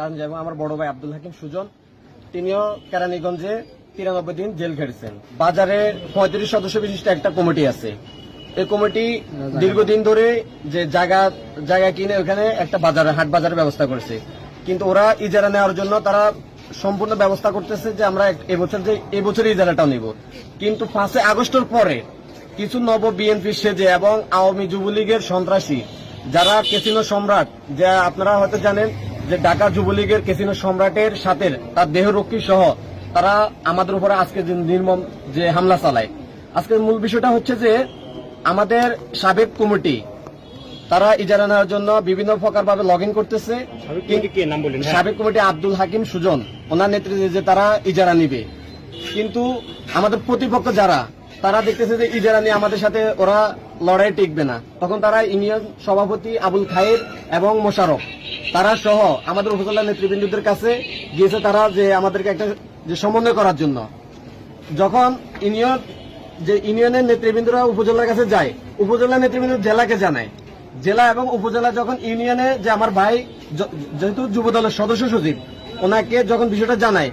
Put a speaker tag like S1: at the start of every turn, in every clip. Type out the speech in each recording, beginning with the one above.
S1: কারণ যেমন আমার বড় ভাই আব্দুল হাকিম সুজন, তিনিও কেরানীগঞ্জে তিরানব্বই দিন জেল খেটেছেন। বাজারে পঁয়ত্রিশ সদস্য বিশিষ্ট একটা কমিটি আছে। এই কমিটি দীর্ঘদিন ধরে যে জায়গা জায়গা কিনে ওখানে একটা বাজার, হাট বাজারের ব্যবস্থা করেছে। কিন্তু ওরা ইজারা নেওয়ার জন্য তারা সম্পূর্ণ ব্যবস্থা করতেছে যে আমরা এবছর যে এবছর ইজারাটাও নিব। কিন্তু পাঁচই আগস্টের পরে কিছু নব বিএনপি সেজে এবং আওয়ামী যুবলীগের সন্ত্রাসী, যারা কেসিনো সম্রাট, যা আপনারা হয়তো জানেন যে ঢাকা যুবলীগের কেসিনো সম্রাটের সাথে তার দেহরক্ষী সহ তারা আমাদের উপরে আজকে যে নির্মম যে হামলা চালায়। আজকের মূল বিষয়টা হচ্ছে যে আমাদের সাবেক কমিটি তারা ইজারা নেওয়ার জন্য বিভিন্ন প্রকার ভাবে লগ ইন করতেছে
S2: বললেন
S1: সাবেক কমিটি আব্দুল হাকিম সুজন ওনার নেতৃত্বে যে তারা ইজারা নিবে। কিন্তু আমাদের প্রতিপক্ষ যারা তারা দেখতেছে যে ইজারা নিয়ে আমাদের সাথে ওরা লড়াই টিকবে না। তখন তারা ইউনিয়ন সভাপতি আবুল খায়ের এবং মোশারফ তারা সহ আমাদের উপজেলা নেতৃবৃন্দদের কাছে গিয়েছে তারা যে আমাদেরকে একটা যে সমন্বয় করার জন্য। যখন ইউনিয়ন, যে ইউনিয়নের নেতৃবৃন্দরা উপজেলার কাছে যায়, উপজেলা নেতৃবৃন্দ জেলাকে জানায়। জেলা এবং উপজেলা যখন ইউনিয়নে যে আমার ভাই যেহেতু যুব দলের সদস্য সচিব, ওনাকে যখন বিষয়টা জানায়,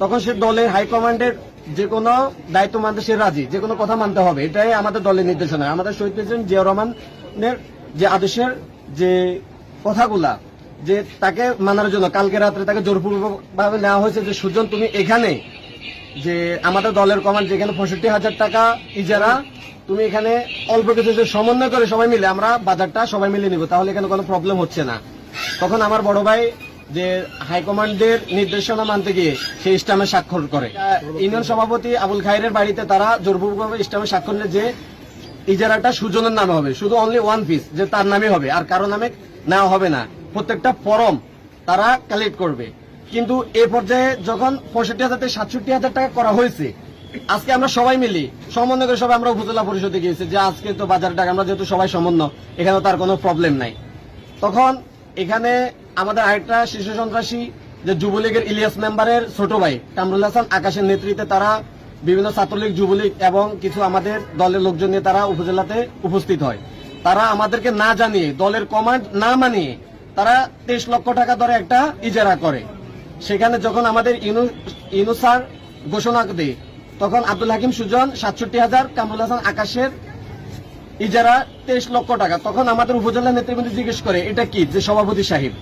S1: তখন সে দলের হাইকমান্ডের যে কোনো দায়িত্ব মানতে সে রাজি, যে কোনো কথা মানতে হবে, এটাই আমাদের দলের নির্দেশনা। আমাদের শহীদ প্রেসিডেন্ট জিয়া রহমানের যে আদেশের যে কথাগুলা যে তাকে মানার জন্য, কালকে রাত্রে তাকে জোরপূর্বক ভাবে নেওয়া হয়েছে যে, সুজন, তুমি এখানে যে আমাদের দলের কমান্ড যেখানে পঁয়ষট্টি হাজার টাকা ইজারা, তুমি এখানে অল্প কিছু সমন্বয় করে সবাই মিলে, আমরা বাজারটা সবাই মিলে নিব, তাহলে এখানে কোনো প্রবলেম হচ্ছে না। তখন আমার বড় ভাই যে হাইকমান্ডের নির্দেশনা মানতে গিয়ে সেই ইস্টামে স্বাক্ষর করে। ইউনিয়ন সভাপতি আবুল খাইরের বাড়িতে তারা জোরপূর্বকভাবে ইস্টামে স্বাক্ষর নিয়ে যে ইজারাটা সুজনের নামে হবে, শুধু অনলি ওয়ান পিস যে তার নামে হবে, আর কারও নামে নেওয়া হবে না। প্রত্যেকটা ফরম তারা কালেক্ট করবে। কিন্তু এ পর্যায়ে যখন পঁয়ষট্টি হাজার থেকে সাতষট্টি হাজার টাকা করা হয়েছে, আজকে আমরা সবাই মিলি সমন্বয় করে সবাই আমরা উপজেলা পরিষদে গিয়েছি যে আজকে তো বাজার টাকা, আমরা যেহেতু সবাই সমন্বয়, এখানে তার কোনো প্রবলেম নাই। তখন এখানে আমাদের আরেকটা শিশু সন্ত্রাসী, যে যুবলীগের ইলিয়াস মেম্বারের ছোট ভাই, কামরুল হাসান, আকাশের নেতৃত্বে তারা বিভিন্ন ছাত্রলীগ, যুবলীগ এবং কিছু আমাদের দলের লোকজন নিয়ে তারা উপজেলাতে উপস্থিত হয়। তারা আমাদেরকে না জানিয়ে, দলের কমান্ড না মানিয়ে তারা তেইশ লক্ষ টাকা ধরে একটা ইজারা করে। সেখানে যখন আমাদের ইনু ইনু ঘোষণা দেয়, তখন আব্দুল হাকিম সুজন সাতষট্টি হাজার, কামরুল হাসান আকাশের ইজারা তেইশ লক্ষ টাকা। তখন আমাদের উপজেলা নেতৃবৃন্দ জিজ্ঞেস করে, এটা কি? যে সভাপতি সাহেব।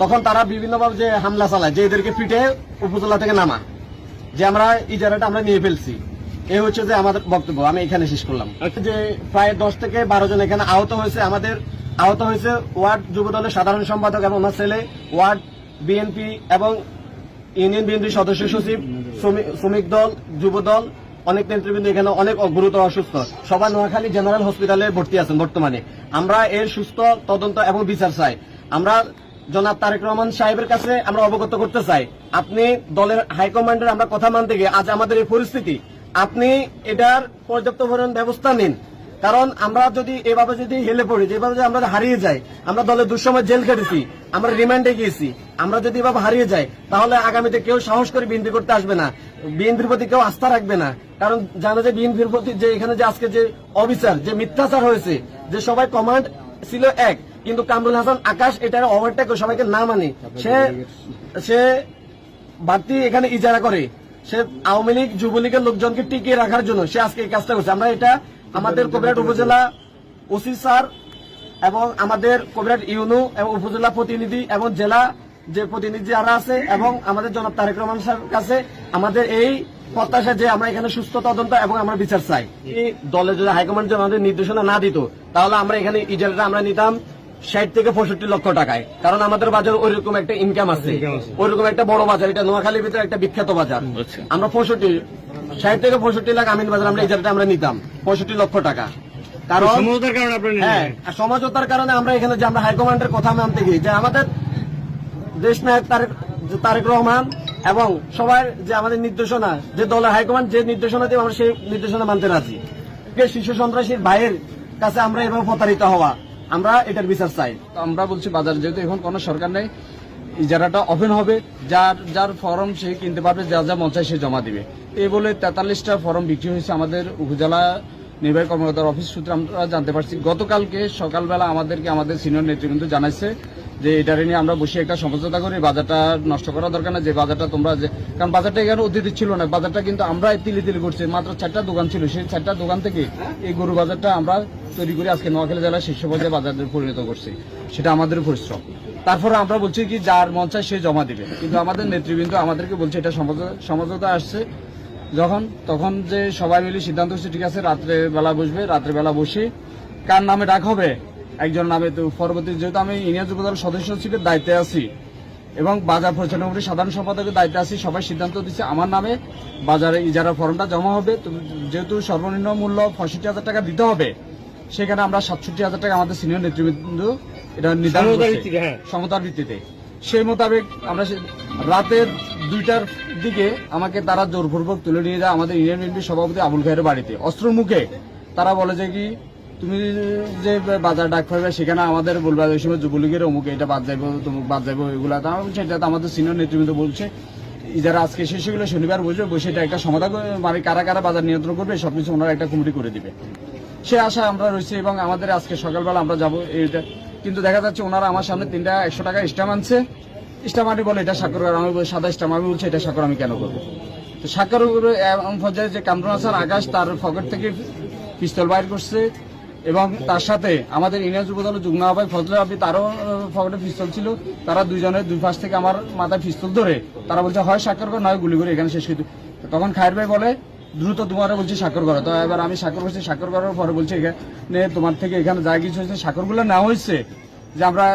S1: তখন তারা বিভিন্নভাবে যে হামলা চালায়, যে এদেরকে পিঠে উপজেলা থেকে নামা, যে আমরা ইজারাটা আমরা নিয়ে ফেলছি। এই হচ্ছে যে আমাদের বক্তব্য, আমি এখানে শেষ করলাম। যে প্রায় দশ থেকে বারো জন এখানে আহত হয়েছে আমাদের আহত হয়েছে ওয়ার্ড যুব দলের সাধারণ সম্পাদক এবং ওনার ছেলে, ওয়ার্ড বিএনপি এবং ইউনিয়ন বিএনপি সদস্য সচিব শ্রমিক- দল যুব দল অনেক নেতৃবৃন্দ এখানে অনেক গুরুতর অসুস্থ। সবাই নোয়াখালী জেনারেল হসপিটালে ভর্তি আছেন বর্তমানে। আমরা এর সুস্থ, তদন্ত এবং বিচার চাই। আমরা জনাব তারেক রহমান সাহেবের কাছে আমরা অবগত করতে চাই। আপনি দলের হাইকমান্ডের আমরা কথা মানতে গিয়ে আজ আমাদের এই পরিস্থিতি। আপনি এটার পর্যাপ্ত ব্যবস্থা নিন। কারণ আমরা যদি এভাবে যদি হেলে পড়ি যেভাবে যদি আমরা হারিয়ে যাই, আমরা দলের দুঃসময় জেল খেটেছি, আমরা রিমান্ডে গিয়েছি, আমরা যদি এভাবে হারিয়ে যাই, তাহলে আগামীতে কেউ সাহস করে বিএনপি করতে আসবে না, বিএনপির প্রতি কেউ আস্থা রাখবে না। কারণ জানা যে বিএনপির প্রতি যে এখানে যে আজকে যে অবিচার, যে মিথ্যাচার হয়েছে, যে সবাই কমান্ড ছিল এক, কিন্তু কামরুল হাসান আকাশ এটার ওভারটেক সবাইকে না মানে। সে সে বাড়তি এখানে ইজারা করে। সে আওয়ামী লীগ, যুবলীগের লোকজনকে টিকিয়ে রাখার জন্য সে আজকে এই কাজটা করছে। আমরা এটা আমাদের কবিরাট উপজেলা ওসি স্যার এবং আমাদের কবিরাট ইউনো এবং উপজেলা প্রতিনিধি এবং জেলা যে প্রতিনিধি যারা আছে এবং আমাদের জনাব তারেক রহমান সাহেবের কাছে আমাদের এই প্রত্যাশা যে আমরা এখানে সুস্থ তদন্ত এবং আমরা বিচার চাই। দলের দলে যদি হাইকমান্ড যদি আমাদের নির্দেশনা না দিত, তাহলে আমরা এখানে ইজারাটা আমরা নিতাম। ষাট থেকে পঁয়ষট্টি লক্ষ টাকায়। কারণ আমাদের বাজার ওইরকম একটা ইনকাম আছে। ওইরকম একটা বড় বাজার এটা নোয়াখালীর ভিতরে একটা বিখ্যাত বাজার। আমরা পঁয়ষট্টি ষাট থেকে পঁয়ষট্টি লাখ আমিন বাজার আমরা ইজারাটা আমরা নিতাম পঁয়ষট্টি লক্ষ টাকা। কারণ হ্যাঁ সমঝোতার কারণে আমরা এখানে যে আমরা হাইকমান্ডের কথা মানতে গিয়ে যে আমাদের দেশ নায়ক তারেক তারেক রহমান এবং সবার যে আমাদের নির্দেশনা যে দলের হাইকমান্ড যে নির্দেশনা দিয়ে আমরা সেই নির্দেশনা মানতে রাজি। শিশু সন্ত্রাসীর ভাইয়ের কাছে আমরা এভাবে প্রতারিত হওয়া আমরা এটার বিচার চাই।
S3: আমরা বলছি, বাজার যেহেতু এখন কোনো সরকার নেই, ইজারাটা ওপেন হবে, যার যার ফর্ম সে কিনতে পারবে, যা যা মন চায় সে জমা দিবে। এই বলে তেতাল্লিশটা ফর্ম বিক্রি হয়েছে আমাদের উপজেলা নির্বাহী কর্মকর্তার অফিস সূত্রে, আমরা জানতে পারছি। গতকালকে সকালবেলা আমাদেরকে, আমাদের সিনিয়র নেতৃবৃন্দ জানাইছে যে এটারে নিয়ে আমরা বসে একটা সমঝোতা করি, বাজারটা নষ্ট করা দরকার না যে বাজারটা তোমরা যে কারণ বাজারটা এখানে অতিথি ছিল না, বাজারটা কিন্তু আমরা তিলি তিলি করছি, মাত্র চারটা দোকান ছিল, সেই চারটা দোকান থেকে এই গরু বাজারটা আমরা তৈরি করে আজকে নোয়াখালী জেলার শীর্ষ পর্যায়ে বাজারে পরিণত করছি, সেটা আমাদের পরিশ্রম। তারপরে আমরা বলছি কি, যার মন চায় সে জমা দিবে, কিন্তু আমাদের নেতৃবৃন্দ আমাদেরকে বলছে এটা সমঝোতা আসছে। যখন, তখন যে সবাই মিলে সিদ্ধান্ত হচ্ছে, ঠিক আছে, রাত্রে বেলা বসবে, রাত্রে বেলা বসে কার নামে ডাক হবে? একজন নামে তো পরবর্তী যেহেতু আমি ইউনিয়ন যুবদল সদস্য হিসেবে দায়িত্বে আছি। এবং বাজার পরিচালনা কমিটির সাধারণ সম্পাদকের দায়িত্বে আছি সবাই সিদ্ধান্ত দিচ্ছে আমার নামে বাজারে ইজারা ফর্মটা জমা হবে। যেহেতু সর্বনিম্ন মূল্য পঁয়ষট্টি হাজার টাকা দিতে হবে সেখানে আমরা সাতষট্টি হাজার টাকা আমাদের সিনিয়র নেতৃবৃন্দ এটা নির্ধারণ
S2: সমতার ভিত্তিতে, হ্যাঁ।
S3: ভিত্তিতে। সেই মোতাবেক আমরা রাতের দুইটার দিকে আমাকে তারা জোরপূর্বক তুলে নিয়ে যায় আমাদের ইউনিয়ন বিএনপি সভাপতি আবুল খায়ের বাড়িতে। অস্ত্র মুখে তারা বলে যে কি তুমি যে বাজার ডাক পাবে সেখানে আমাদের বলবে ওই সময় যুবলীগের অমুক এটা বাদ যাইবো তমুক বাদ যাইবো এগুলা। তা বলছি, এটা তো আমাদের সিনিয়র নেতৃবৃন্দ বলছে যারা আজকে শেষ হয়ে শনিবার বসবে বসে এটা একটা সমাধান মানে কারা কারা বাজার নিয়ন্ত্রণ করবে সবকিছু ওনারা একটা কমিটি করে দিবে। সে আশা আমরা রয়েছে এবং আমাদের আজকে সকালবেলা আমরা যাব এইটা। কিন্তু দেখা যাচ্ছে ওনারা আমার সামনে তিনটা একশো টাকা স্টাম আনছে আনি বলে এটা স্বাক্ষর আমি সাদা স্টাম আমি বলছি এটা স্বাক্ষর আমি কেন করব? তো স্বাক্ষর পর্যায়ে যে কামরুন হাসান আকাশ তার পকেট থেকে পিস্তল বাইর করছে। এবং তার সাথে আমাদের ইউনিয়ন যুব দলের যুগ্ম আহ্বায়ক ফজলে তারও পকেটে পিস্তল ছিল। তারা দুজনের দুই পাশ থেকে আমার মাথায় পিস্তল ধরে, তারা বলছে, হয় স্বাক্ষর কর, নয় গুলি করে এখানে শেষ করে তখন খায়ের ভাই বলে, দ্রুত তোমার বলছি স্বাক্ষর করো। তো এবার আমি স্বাক্ষর করছি স্বাক্ষর করার পরে বলছি, এখানে তোমার থেকে এখানে যা কিছু হয়েছে স্বাক্ষরগুলো নেওয়া হয়েছে। যে আমরা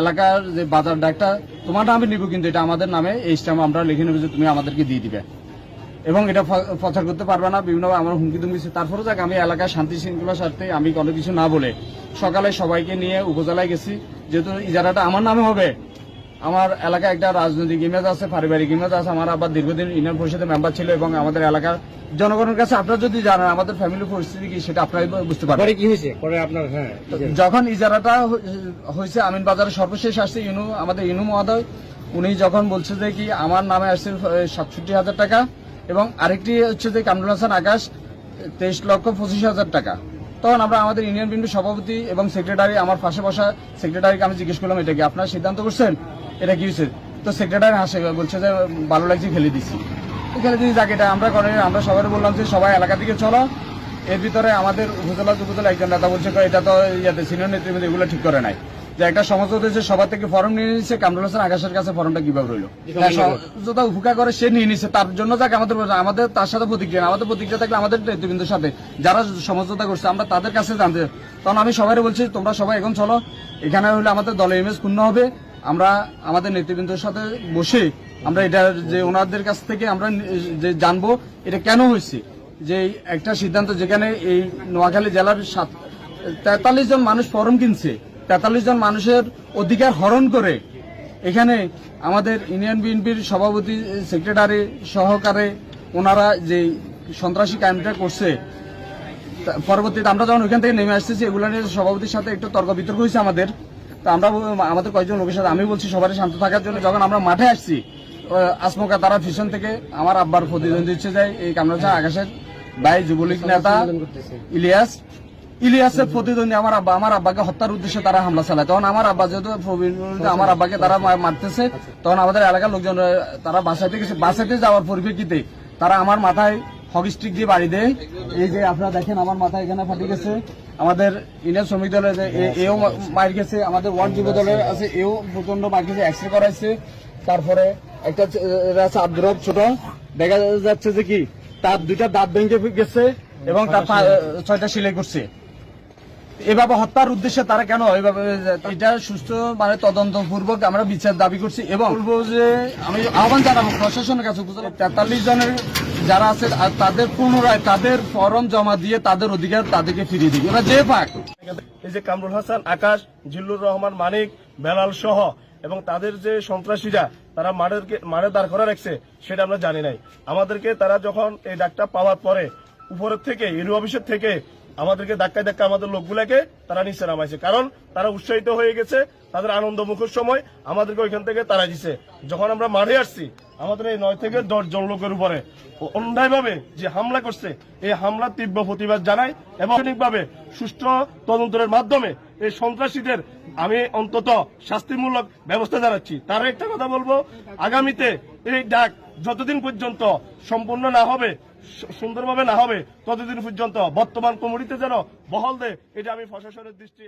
S3: এলাকার যে বাজার ডাকটা তোমার নামে নিব কিন্তু, এটা আমাদের নামে, এই স্ট্যাম্প আমরা লিখে নেব যে তুমি আমাদেরকে দিয়ে দিবে। এবং এটা প্রচার করতে পারবে না বিভিন্ন আমার হুমকি দিচ্ছে। তারপরে যাক আমি এলাকার শান্তি শৃঙ্খলা স্বার্থে আমি কোনো কিছু না বলে সকালে সবাইকে নিয়ে উপজেলায় গেছি। যেহেতু ইজারাটা আমার নামে হবে আমার এলাকায় একটা রাজনৈতিক ইমেজ আছে পারিবারিক ইমেজ আছে আমার আবার দীর্ঘদিন ইউনিয়ন পরিষদের মেম্বার ছিল এবং আমাদের এলাকার জনগণের কাছে আপনারা যদি জানেন আমাদের ফ্যামিলি পরিস্থিতি কি সেটা আপনারাই বুঝতে পারবেন।
S2: কি হয়েছে? পরে আপনার হ্যাঁ
S3: যখন ইজারাটা হয়েছে আমিন বাজারে সর্বশেষ আসছে ইনু আমাদের ইনু মহোদয় উনি যখন বলছে যে কি আমার নামে আসছে সাতষট্টি হাজার টাকা এবং আরেকটি হচ্ছে যে কামরুল হাসান আকাশ, তেইশ লক্ষ পঁচিশ হাজার টাকা। তখন আমরা আমাদের ইউনিয়ন বিন্দু সভাপতি এবং সেক্রেটারি, আমার পাশে বসা সেক্রেটারিকে আমি জিজ্ঞেস করলাম, এটা কি আপনার সিদ্ধান্ত করছেন? এটা কি হয়েছে? তো সেক্রেটারি হাসে, বলছে যে, ভালো লাগছে, খেলে দিচ্ছি খেলে যদি যাকে, এটা আমরা করে আমরা সবাই বললাম যে, সবাই এলাকা থেকে চলো। এর ভিতরে আমাদের উপজেলা যুবদল একজন নেতা বলছে এটা তো ইয়াতে সিনিয়র নেতৃবৃন্দ, এগুলো ঠিক করে নাই। যে একটা সমস্যা হয়েছে সবার থেকে ফর্ম নিয়ে নিচ্ছে কামরুল হাসান আকাশের কাছে ফর্মটা কীভাবে রইল? সমঝোতা উপকা করে সে নিয়ে নিচ্ছে তার জন্য যাকে আমাদের আমাদের তার সাথে প্রতিক্রিয়া আমাদের প্রতিক্রিয়া থাকলে আমাদের নেতৃবৃন্দের সাথে যারা সমঝোতা করছে আমরা তাদের কাছে জানতে তখন আমি সবাই বলছি তোমরা সবাই এখন চলো এখানে হলে আমাদের দলের ইমেজ পূর্ণ হবে। আমরা আমাদের নেতৃবৃন্দের সাথে বসে আমরা এটা যে ওনাদের কাছ থেকে আমরা যে জানব এটা কেন হয়েছে? যে একটা সিদ্ধান্ত যেখানে এই নোয়াখালী জেলার সাত তেতাল্লিশ জন মানুষ ফরম কিনছে তেতাল্লিশ জন মানুষের অধিকার হরণ করে এখানে আমাদের ইউনিয়ন বিএনপির সভাপতি সেক্রেটারি সহকারে ওনারা যে সন্ত্রাসী কায়েমটা করছে পরবর্তীতে আমরা যখন ওইখান থেকে নেমে আসতেছি এগুলো নিয়ে সভাপতির সাথে একটু তর্ক বিতর্ক হয়েছে আমাদের। তো আমরা আমাদের কয়েকজন লোকের সাথে আমি বলছি সবারই শান্ত থাকার জন্য যখন আমরা মাঠে আসছি আসমকা তারা পিছন থেকে আমার আব্বার প্রতিদ্বন্দ্বী যায় এই কামরাজা আকাশের ভাই যুবলীগ নেতা ইলিয়াস ইলিয়াসের প্রতিদ্বন্দ্বী আমার আব্বা, আমার আব্বাকে হত্যার উদ্দেশ্যে তারা হামলা চালায়। তখন আমার আব্বা যেহেতু আমার আব্বাকে তারা মারতেছে, তখন আমাদের এলাকার লোকজন তারা বাসাইতে গেছে বাসাইতে যাওয়ার পরিপ্রেক্ষিতে তারা আমার মাথায় হকি স্টিক দিয়ে বাড়ি দেয়। এই যে আপনারা দেখেন, আমার মাথা এখানে ফাটি গেছে। আমাদের ইন্ডিয়ান শ্রমিক দলের এও মার গেছে, আমাদের ওয়ার্ড যুব দলের আছে, এও প্রচণ্ড মার গেছে এক্সরে করাইছে। তারপরে একটা আছে আব্দুর ছোট। দেখা যাচ্ছে যে কি, তার দুইটা দাঁত ভেঙে গেছে এবং তার ছয়টা সিলাই করছে। এভাবে হত্যার উদ্দেশ্যে তারা কেন এভাবে, এটা সুস্থ মানে তদন্ত পূর্বক আমরা বিচার দাবি করছি এবং যে আমি আহ্বান জানাব প্রশাসনের কাছে তেতাল্লিশ জনের যারা আছে তাদের পুনরায় তাদের ফর্ম জমা দিয়ে তাদের অধিকার তাদেরকে ফিরিয়ে দিবে ওরা যে পাক।
S4: এই যে কামরুল হাসান, আকাশ, জিল্লুর রহমান, মানিক, বেলাল সহ, এবং তাদের যে সন্ত্রাসীরা, তারা মাঠের মাঠে দাঁড় করা রাখছে, সেটা আমরা জানি নাই। আমাদেরকে তারা যখন এই ডাকটা পাওয়ার পরে, উপরের থেকে ইউরো অফিসের থেকে আমাদেরকে ধাক্কায় ধাক্কা আমাদের লোকগুলাকে তারা নিচে নামাইছে। কারণ তারা উৎসাহিত হয়ে গেছে, তাদের আনন্দ মুখের সময় আমাদেরকে ওইখান থেকে তারা দিছে। যখন আমরা মাঠে আসছি, আমাদের এই নয় থেকে দশ জন লোকের উপরে অন্যায়ভাবে যে হামলা করছে, এই হামলার তীব্র প্রতিবাদ জানাই এবং সুষ্ঠু তদন্তের মাধ্যমে এই সন্ত্রাসীদের আমি অন্তত শাস্তিমূলক ব্যবস্থা জানাচ্ছি। তার একটা কথা বলব, আগামীতে এই ডাক যতদিন পর্যন্ত সম্পূর্ণ না হবে সুন্দরভাবে না হবে ততদিন পর্যন্ত বর্তমান কমিটিতে যেন বহল দেয় এটা আমি প্রশাসনের দৃষ্টি